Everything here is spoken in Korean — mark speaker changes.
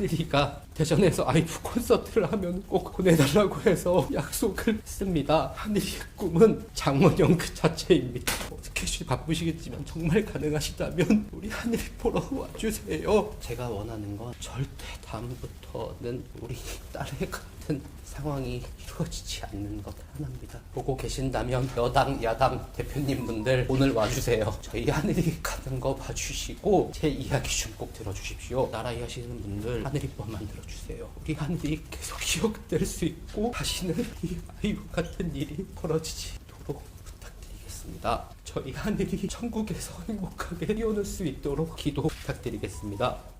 Speaker 1: 하늘이가 대전에서 아이브 콘서트를 하면 꼭 보내달라고 해서 약속을 했습니다. 하늘이의 꿈은 장원영 그 자체입니다. 스케줄이 바쁘시겠지만 정말 가능하시다면 우리 하늘이 보러 와주세요. 제가 원하는 건 절대 다음부터는 우리 딸의 같은 상황이 이루어지지 않는 것 하나입니다. 보고 계신다면 여당, 야당 대표님 분들 오늘 와주세요. 저희 하늘이 가는 거 봐주시고 제 이야기 좀 꼭 들어주십시오. 나라 이 하시는 분들 하늘이법만 들어주세요. 우리 하늘이 계속 기억될 수 있고 다시는 이 아이와 같은 일이 벌어지지 않도록 부탁드리겠습니다. 저희 하늘이 천국에서 행복하게 뛰어놀 수 있도록 기도 부탁드리겠습니다.